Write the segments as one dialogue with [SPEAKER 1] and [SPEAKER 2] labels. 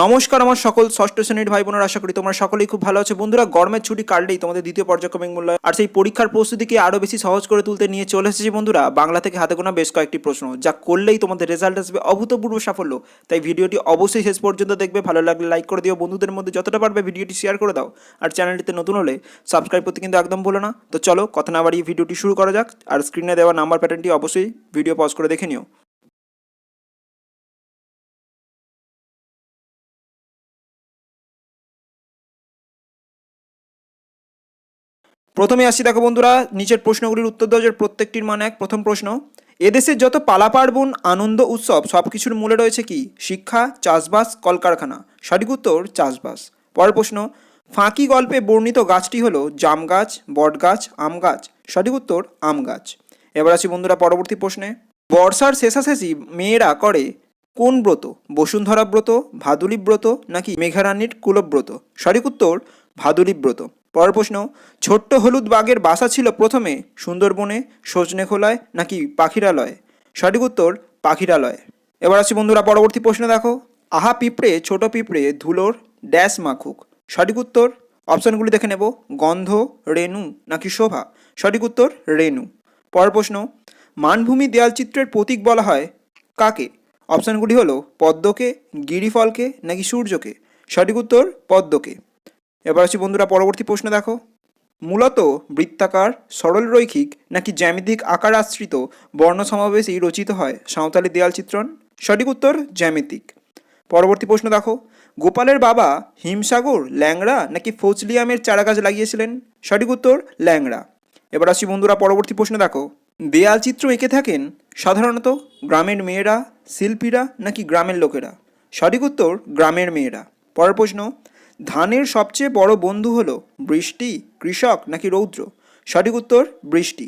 [SPEAKER 1] নমস্কার আমার সকল ষষ্ঠ শ্রেণির ভাই বোনের আশা করি তোমরা সকলেই খুব ভালো আছে। বন্ধুরা, গরমের ছুটি কাটলেই তোমাদের দ্বিতীয় পর্যায়ক্রমিক মূল্য আর সেই পরীক্ষার প্রস্তুতিকে আরও বেশি সহজ করে তুলতে নিয়ে চলে এসেছি বন্ধুরা। বাংলা থেকে হাতে গোনা বেশ কয়েকটি প্রশ্ন, যা করলেই তোমাদের রেজাল্ট আসবে অভূতপূর্ব সাফল্য। তাই ভিডিওটি অবশ্যই শেষ পর্যন্ত দেখবে, ভালো লাগলে লাইক করে দিও। বন্ধুদের মধ্যে যতটা পারবে ভিডিওটি শেয়ার করে দাও। আর চ্যানেলটিতে নতুন হলে সাবস্ক্রাইব করতে কিন্তু একদম বলো না। তো চলো, কথা না বাড়িয়ে ভিডিওটি শুরু করা যাক। আর স্ক্রিনে দেওয়া নাম্বার প্যাটার্নটি অবশ্যই ভিডিও পজ করে দেখে নিও। প্রথমে আসি দেখো বন্ধুরা, নিচের প্রশ্নগুলির উত্তর দেওয়া প্রত্যেকটির মান এক। প্রথম প্রশ্ন, এদেশের যত পালা পার্বণ আনন্দ, উৎসব সব কিছুর মূলে রয়েছে কি? শিক্ষা, চাষবাস, কলকারখানা। সঠিক উত্তর, চাষবাস। পরের প্রশ্ন, ফাঁকি গল্পে বর্ণিত গাছটি হলো জাম গাছ, বট গাছ, আম গাছ। সঠিক উত্তর, আম গাছ। এবার আসি বন্ধুরা পরবর্তী প্রশ্নে, বর্ষার শেষাশেষি মেয়েরা করে কোন ব্রত? বসুন্ধরা ব্রত, ভাদুলি ব্রত, নাকি মেঘারানীর কুলব্রত? সঠিক উত্তর, ভাদুলী ব্রত। পরের প্রশ্ন, ছোট্ট হলুদ বাঘের বাসা ছিল প্রথমে সুন্দরবনে, সজনে খোলায় নাকি পাখিরালয়ে? সঠিক উত্তর, পাখিরালয়। এবার আসি বন্ধুরা, পরবর্তী প্রশ্ন দেখো। আহা পিঁপড়ে, ছোট পিঁপড়ে, ধুলোর ড্যাশ মাখুক। সঠিক উত্তর, অপশানগুলি দেখে নেব। গন্ধ, রেণু নাকি শোভা? সঠিক উত্তর, রেণু। পরের প্রশ্ন, মানভূমি দেয়ালচিত্রের প্রতীক বলা হয় কাকে? অপশানগুলি হলো, পদ্মকে, গিরিফলকে নাকি সূর্যকে? সঠিক উত্তর, পদ্মকে। এবার আসি বন্ধুরা পরবর্তী প্রশ্ন দেখো। মূলত বৃত্তাকার সরল রৈখিক নাকি জ্যামিতিক আকার আশ্রিত বর্ণ সমাবেশেই রচিত হয় সাঁওতালি দেয়াল চিত্রণ? সঠিক উত্তর, জ্যামিতিক। পরবর্তী প্রশ্ন দেখো, গোপালের বাবা হিমসাগর, ল্যাংড়া নাকি ফৌজলিয়ামের চারাগাছ লাগিয়েছিলেন? সঠিক উত্তর, ল্যাংড়া। এবার আসি বন্ধুরা পরবর্তী প্রশ্ন দেখো, দেয়াল চিত্র এঁকে থাকেন সাধারণত গ্রামের মেয়েরা, শিল্পীরা নাকি গ্রামের লোকেরা? সঠিক উত্তর, গ্রামের মেয়েরা। পরের প্রশ্ন ধানের সবচেয়ে বড় বন্ধু হলো বৃষ্টি, কৃষক নাকি রৌদ্র? সঠিক উত্তর, বৃষ্টি।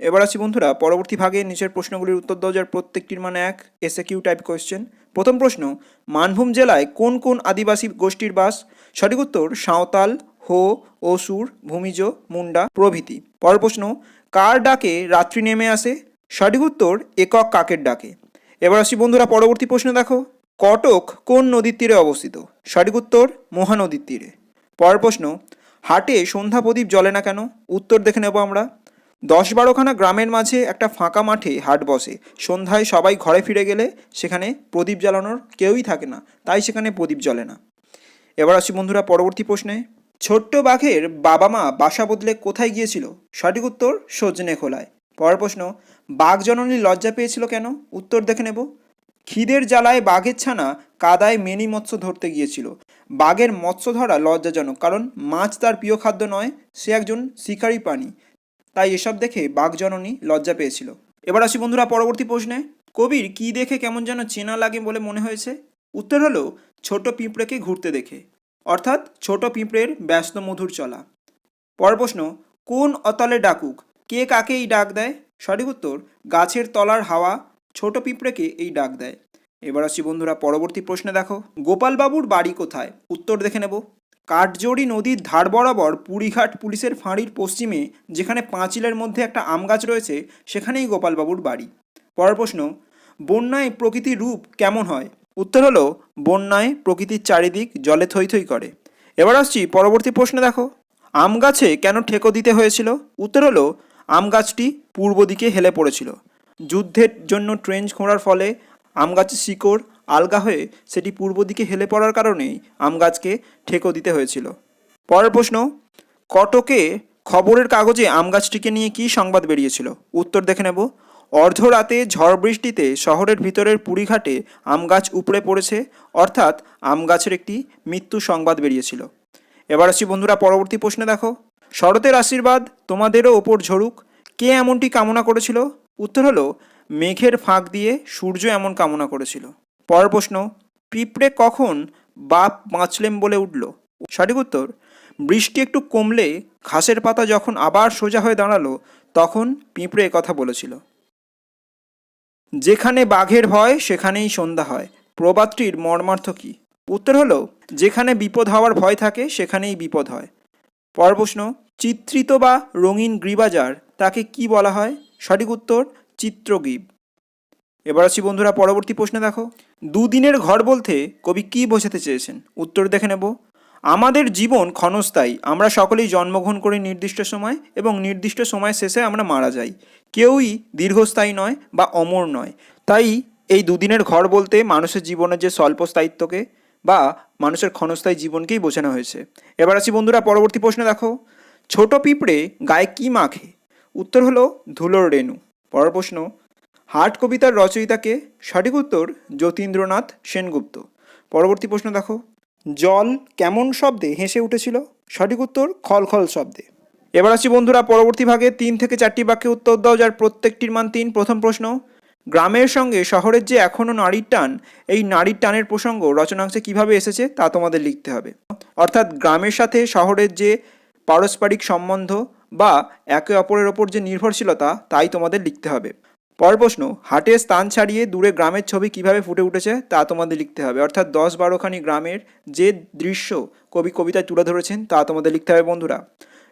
[SPEAKER 1] এবার আসি বন্ধুরা, পরবর্তী ভাগে নিচের প্রশ্নগুলির উত্তর দেওয়া যার প্রত্যেকটির মানে এক এসে কিউ টাইপ কোয়েশ্চেন প্রথম প্রশ্ন, মানভূম জেলায় কোন কোন আদিবাসী গোষ্ঠীর বাস? সঠিক উত্তর, সাঁওতাল, হো অসুর ভূমিজ, মুন্ডা প্রভৃতি। পরের প্রশ্ন, কার ডাকে রাত্রি নেমে আসে? সঠিক উত্তর, একক কাকের ডাকে। এবার আসি বন্ধুরা, পরবর্তী প্রশ্ন দেখো। কটক কোন নদীর তীরে অবস্থিত? সঠিক উত্তর, মহানদীর তীরে। পরের প্রশ্ন, হাটে সন্ধ্যা প্রদীপ জ্বলে না কেন? উত্তর দেখে নেব আমরা। দশ বারোখানা গ্রামের মাঝে একটা ফাঁকা মাঠে হাট বসে। সন্ধ্যায় সবাই ঘরে ফিরে গেলে সেখানে প্রদীপ জ্বালানোর কেউই থাকে না, তাই সেখানে প্রদীপ জ্বলে না। এবার আসি বন্ধুরা পরবর্তী প্রশ্নে। ছোট্ট বাঘের বাবা মা বাসা বদলে কোথায় গিয়েছিল? সঠিক উত্তর, সজনে খোলায়। পরের প্রশ্ন, বাঘ জননী লজ্জা পেয়েছিল কেন? উত্তর দেখে নেব। খিদের জ্বালায় বাঘের ছানা কাদায় মেনি মৎস্য ধরতে গিয়েছিল। বাঘের মৎস্য ধরা লজ্জাজনক, কারণ মাছ তার প্রিয় খাদ্য নয়, সে একজন শিকারী প্রাণী। তাই এসব দেখে বাঘ জননী লজ্জা পেয়েছিল। এবার আসি বন্ধুরা পরবর্তী প্রশ্নে। কবির কি দেখে কেমন যেন চেনা লাগে বলে মনে হয়েছে? উত্তর হলো, ছোট পিঁপড়েকে ঘুরতে দেখে, অর্থাৎ ছোট পিঁপড়ের ব্যস্ত মধুর চলা। পর প্রশ্ন, কোন অতলে ডাকুক? কে কাকে এই ডাক দেয়? সঠিক উত্তর, গাছের তলার হাওয়া ছোট পিঁপড়েকে এই ডাক দেয়। এবার আসছি বন্ধুরা, পরবর্তী প্রশ্নে দেখো। গোপালবাবুর বাড়ি কোথায়? উত্তর দেখে নেব। কাঠজোড়ি নদীর ধার বরাবর পুরীঘাট পুলিশের ফাঁড়ির পশ্চিমে, যেখানে পাঁচিলের মধ্যে একটা আম গাছ রয়েছে, সেখানেই গোপালবাবুর বাড়ি। পরের প্রশ্ন, বন্যায় প্রকৃতির রূপ কেমন হয়? উত্তর হলো, বন্যায় প্রকৃতির চারিদিক জলে থই থই করে। এবার আসছি পরবর্তী প্রশ্নে দেখো। আম গাছে কেন ঠেকো দিতে হয়েছিল? উত্তর হলো, আম গাছটি পূর্ব দিকে হেলে পড়েছিল। যুদ্ধের জন্য ট্রেঞ্চ খোঁড়ার ফলে আম গাছের শিকড় আলগা হয়ে সেটি পূর্ব দিকে হেলে পড়ার কারণেই আম গাছকে ঠেকো দিতে হয়েছিল। পরের প্রশ্ন, কটকে খবরের কাগজে আম গাছটিকে নিয়ে কী সংবাদ বেরিয়েছিল? উত্তর দেখে নেব, অর্ধরাতে ঝড় বৃষ্টিতে শহরের ভিতরের পুরীঘাটে আম গাছ উপড়ে পড়েছে, অর্থাৎ আম গাছের একটি মৃত্যু সংবাদ বেরিয়েছিল। এবার আসছি বন্ধুরা পরবর্তী প্রশ্নে দেখো, শরতের আশীর্বাদ তোমাদেরও ওপর ঝরুক, কে এমনটি কামনা করেছিল? উত্তর হলো, মেঘের ফাঁক দিয়ে সূর্য এমন কামনা করেছিল। পরের প্রশ্ন, পিঁপড়ে কখন বাপ বাঁচলেম বলে উঠল? সঠিক উত্তর, বৃষ্টি একটু কমলে ঘাসের পাতা যখন আবার সোজা হয়ে দাঁড়াল, তখন পিঁপড়ে কথা বলেছিল। যেখানে বাঘের ভয়, সেখানেই সন্ধ্যা হয়। প্রবাদটির মর্মার্থ কী? উত্তর হলো, যেখানে বিপদ হওয়ার ভয় থাকে, সেখানেই বিপদ হয়। পর প্রশ্ন, চিত্রিত বা রঙিন গ্রীবাজার, তাকে কি বলা হয়? সঠিক উত্তর চিত্রগীব। এবার আসছি বন্ধুরা পরবর্তী প্রশ্নে দেখো। দুদিনের ঘর বলতে কবি কী বোঝাতে চেয়েছেন? উত্তর দেখে নেব। আমাদের জীবন ক্ষণস্থায়ী। আমরা সকলেই জন্মগ্রহণ করি নির্দিষ্ট সময় এবং নির্দিষ্ট সময় শেষে আমরা মারা যাই। কেউই দীর্ঘস্থায়ী নয় বা অমর নয়। তাই এই দুদিনের ঘর বলতে মানুষের জীবনের যে স্বল্প স্থায়িত্বকে বা মানুষের ক্ষণস্থায়ী জীবনকেই বোঝানো হয়েছে। এবার আসি বন্ধুরা পরবর্তী প্রশ্নে দেখো। ছোট পিঁপড়ে গায়ে কী মাখে? উত্তর হলো ধুলোর রেণু। পরের প্রশ্ন হাট কবিতার রচয়িতাকে সঠিক উত্তর যতীন্দ্রনাথ সেনগুপ্ত। পরবর্তী প্রশ্ন দেখো, জল কেমন শব্দে হেসে উঠেছিল? সঠিক উত্তর, খলখল শব্দে। এবার আসছি বন্ধুরা পরবর্তী ভাগে, তিন থেকে চারটি বাক্যে উত্তর দাও, যার প্রত্যেকটির মান তিন। প্রথম প্রশ্ন, গ্রামের সঙ্গে শহরের যে এখনও নারীর টান, এই নারীর টানের প্রসঙ্গ রচনাংশে কীভাবে এসেছে তা তোমাদের লিখতে হবে। অর্থাৎ গ্রামের সাথে শহরের যে পারস্পরিক সম্বন্ধ বা একে অপরের ওপর যে নির্ভরশীলতা, তাই তোমাদের লিখতে হবে। পরের প্রশ্ন হাটের স্থান ছাড়িয়ে দূরে গ্রামের ছবি কীভাবে ফুটে উঠেছে, তা তোমাদের লিখতে হবে। অর্থাৎ দশ বারোখানি গ্রামের যে দৃশ্য কবি কবিতায় তুলে ধরেছেন, তা তোমাদের লিখতে হবে বন্ধুরা।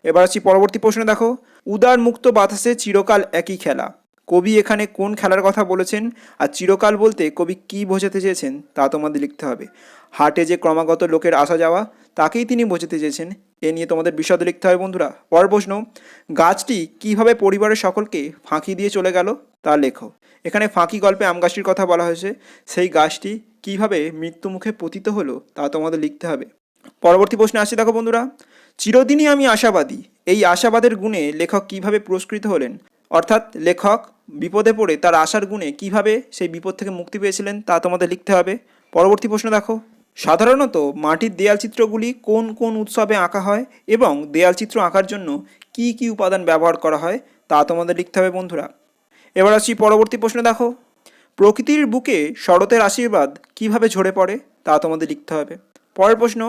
[SPEAKER 1] এবার আসছি পরবর্তী প্রশ্ন দেখো উদার মুক্ত বাতাসে চিরকাল একই খেলা। কবি এখানে কোন খেলার কথা বলেছেন আর চিরকাল বলতে কবি কী বোঝাতে চেয়েছেন, তা তোমাদের লিখতে হবে। হাটে যে ক্রমাগত লোকের আসা যাওয়া তাকেই তিনি বোঝাতে চেয়েছেন। এ নিয়ে তোমাদের বিশদ লিখতে হয় বন্ধুরা। পরের প্রশ্ন, গাছটি কীভাবে পরিবারের সকলকে ফাঁকি দিয়ে চলে গেল তা লেখো। এখানে ফাঁকি গল্পে আম গাছটির কথা বলা হয়েছে। সেই গাছটি কীভাবে মৃত্যুমুখে পতিত হলো তা তোমাদের লিখতে হবে। পরবর্তী প্রশ্নে আসি দেখো বন্ধুরা। চিরদিনই আমি আশাবাদী। এই আশাবাদের গুণে লেখক কীভাবে পুরস্কৃত হলেন? অর্থাৎ লেখক বিপদে পড়ে তার আশার গুণে কীভাবে সেই বিপদ থেকে মুক্তি পেয়েছিলেন তা তোমাদের লিখতে হবে। পরবর্তী প্রশ্ন দেখো। সাধারণত মাটির দেয়াল চিত্রগুলি কোন কোন উৎসবে আঁকা হয় এবং দেয়াল চিত্র আঁকার জন্য কি কি উপাদান ব্যবহার করা হয় তা তোমাদের লিখতে হবে বন্ধুরা। এবার আসি পরবর্তী প্রশ্ন দেখো। প্রকৃতির বুকে শরতের আশীর্বাদ কীভাবে ঝরে পড়ে তা তোমাদের লিখতে হবে। পরের প্রশ্ন,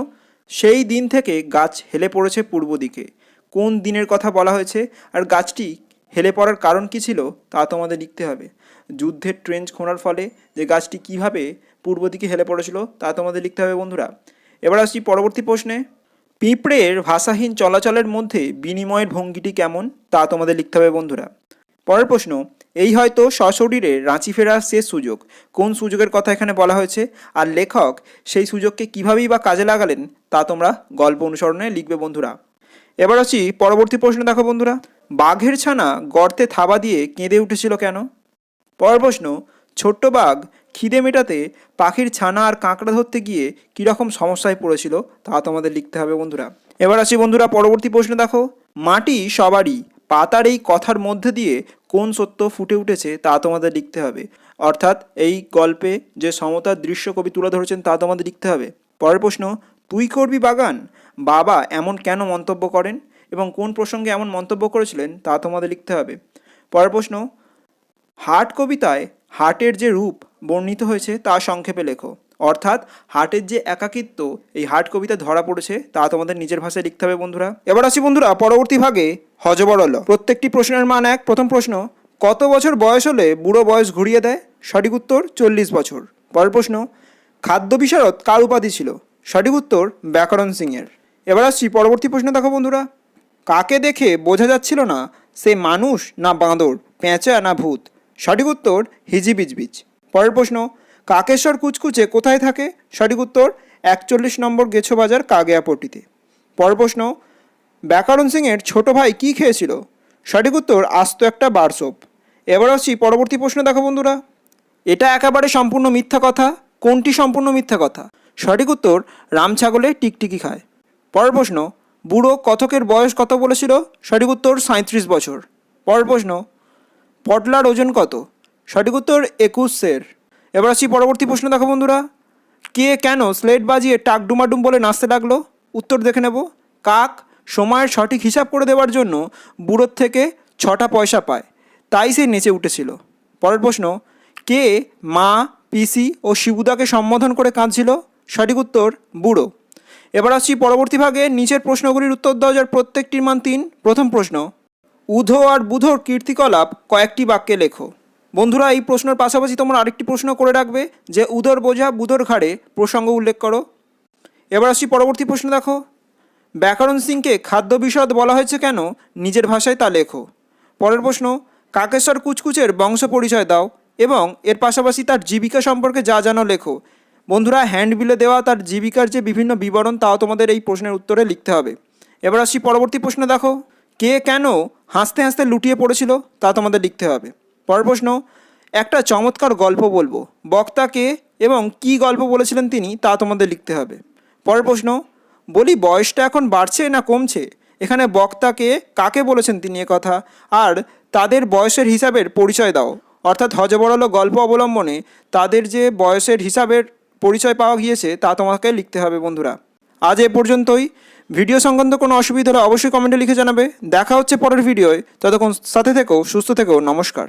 [SPEAKER 1] সেই দিন থেকে গাছ হেলে পড়েছে পূর্ব দিকে। কোন দিনের কথা বলা হয়েছে আর গাছটি হেলে পড়ার কারণ কী ছিল তা তোমাদের লিখতে হবে। যুদ্ধের ট্রেঞ্চ খোঁড়ার ফলে যে গাছটি কীভাবে পূর্ব দিকে হেলে পড়েছিল তা তোমাদের লিখতে হবে বন্ধুরা। এবার আসছি পরবর্তী প্রশ্নে। পিঁপড়ের ভাষাহীন চলাচলের মধ্যে বিনিময়ের ভঙ্গিটি কেমন তা তোমাদের লিখতে হবে বন্ধুরা। পরের প্রশ্ন, এই হয়তো সশরীরে রাঁচি ফেরার শেষ সুযোগ। কোন সুযোগের কথা এখানে বলা হয়েছে? আর লেখক সেই সুযোগকে কীভাবেই বা কাজে লাগালেন তা তোমরা গল্প অনুসরণে লিখবে বন্ধুরা। এবার আসি পরবর্তী প্রশ্ন দেখো বন্ধুরা। বাঘের ছানা গর্তে থাবা দিয়ে কেঁদে উঠেছিল কেন? পরের প্রশ্ন ছোট্ট বাঘ খিদে মেটাতে পাখির ছানা আর কাঁকড়া ধরতে গিয়ে কীরকম সমস্যায় পড়েছিল তা তোমাদের লিখতে হবে বন্ধুরা। এবার আসি বন্ধুরা পরবর্তী প্রশ্ন দেখো। মাটি সবারই, পাতার এই কথার মধ্যে দিয়ে কোন সত্য ফুটে উঠেছে তা তোমাদের লিখতে হবে। অর্থাৎ এই গল্পে যে সমতার দৃশ্য কবি তুলে ধরেছেন তা তোমাদের লিখতে হবে। পরের প্রশ্ন, তুই করবি বাগান? বাবা এমন কেন মন্তব্য করেন? এবং কোন প্রসঙ্গে এমন মন্তব্য করেছিলেন তা তোমাদের লিখতে হবে। পরের প্রশ্ন হাট কবিতায় হাটের যে রূপ বর্ণিত হয়েছে তা সংক্ষেপে লেখো। অর্থাৎ হাটের যে একাকিত্ব এই হাট কবিতা ধরা পড়েছে তা তোমাদের নিজের ভাষায় লিখতে হবে বন্ধুরা। এবার আসি বন্ধুরা পরবর্তী ভাগে হজবরল প্রত্যেকটি প্রশ্নের মান এক। প্রথম প্রশ্ন, কত বছর বয়স হলে বুড়ো বয়স ঘুরিয়ে দেয়? সঠিক উত্তর, চল্লিশ বছর। পরের প্রশ্ন, খাদ্য বিশারদ কার উপাধি ছিল? সঠিক উত্তর, ব্যাকরণ সিংয়ের। এবার আসছি পরবর্তী প্রশ্ন দেখো বন্ধুরা। কাকে দেখে বোঝা যাচ্ছিল না, সে মানুষ না বাঁদর, পেঁচা না ভূত। সঠিক উত্তর হিজিবিজবিজ পরের প্রশ্ন, কাকেশ্বর কুচকুচে কোথায় থাকে? সঠিক উত্তর, একচল্লিশ নম্বর গেছো বাজার কাগেয়াপট্টিতে পরের প্রশ্ন, ব্যাকরণ সিংয়ের ছোট ভাই কী খেয়েছিল? সঠিক উত্তর, আস্ত একটা বারসোপ এবার আসছি পরবর্তী প্রশ্ন দেখো বন্ধুরা। এটা একেবারে সম্পূর্ণ মিথ্যা কথা। কোনটি সম্পূর্ণ মিথ্যা কথা? সঠিক উত্তর, রাম ছাগলে টিকটিকি খায়। পরের প্রশ্ন বুড়ো কথকের বয়স কত বলেছিল? সঠিক উত্তর সাঁত্রিশ বছর। পরের প্রশ্ন, পটলার ওজন কত? সঠিক উত্তর একুশ সের এবার আসছি পরবর্তী প্রশ্ন দেখো বন্ধুরা। কে কেন স্লেট বাজিয়ে টাক ডুমাডুম বলে নাচতে লাগল? উত্তর দেখে নেব। কাক সময়ের সঠিক হিসাব করে দেওয়ার জন্য বুড়োর থেকে ছটা পয়সা পায়। তাই সে নেচে উঠেছিল। পরের প্রশ্ন, কে মা, পিসি ও শিবুদাকে সম্বোধন করে কাঁদছিল? সঠিক উত্তর, বুড়ো। এবার আসছি পরবর্তী ভাগে। নিচের প্রশ্নগুলির উত্তর দেওয়া যার প্রত্যেকটির মান তিন। প্রথম প্রশ্ন, উধো আর বুধোর কীর্তিকলাপ কয়েকটি বাক্যে লেখো। বন্ধুরা, এই প্রশ্নের পাশাপাশি তোমরা আরেকটি প্রশ্ন করে রাখবে, যে উদর বোঝা বুধোর ঘাড়ে প্রসঙ্গ উল্লেখ করো। এবার আসছি পরবর্তী প্রশ্ন দেখো। ব্যাকরণ সিংকে খাদ্য বিশদ বলা হয়েছে কেন? নিজের ভাষায় তা লেখো। পরের প্রশ্ন, কাকেশ্বর কুচকুচের বংশ পরিচয় দাও এবং এর পাশাপাশি তার জীবিকা সম্পর্কে যা জানো লেখো। বন্ধুরা হ্যান্ডবিলে দেওয়া, তার জীবিকার যে বিভিন্ন বিবরণ, তাও তোমাদের এই প্রশ্নের উত্তরে লিখতে হবে। এবার আসছি পরবর্তী প্রশ্ন, দেখো। কে কেন হাসতে হাসতে লুটিয়ে পড়েছিল, তা তোমাদের লিখতে হবে। পরের প্রশ্ন, একটা চমৎকার গল্প বলব। বক্তা কে এবং কি গল্প বলেছিলেন তিনি, তা তোমাদের লিখতে হবে। পরের প্রশ্ন, বলি বয়সটা এখন বাড়ছে না কমছে? এখানে বক্তাকে কাকে বলেছেন তিনি কথা? আর তাদের বয়সের হিসাবের পরিচয় দাও। অর্থাৎ হজবরল গল্প অবলম্বনে তাদের যে বয়সের হিসাবের পরিচয় পাওয়া গিয়েছে, তা তোমাকে লিখতে হবে বন্ধুরা। আজ এ পর্যন্তই। ভিডিও সংক্রান্ত কোনো অসুবিধা হলে অবশ্যই কমেন্টে লিখে জানাবে। দেখা হচ্ছে পরের ভিডিওয়। ততক্ষণ সাথে থেকো, সুস্থ থেকো, নমস্কার।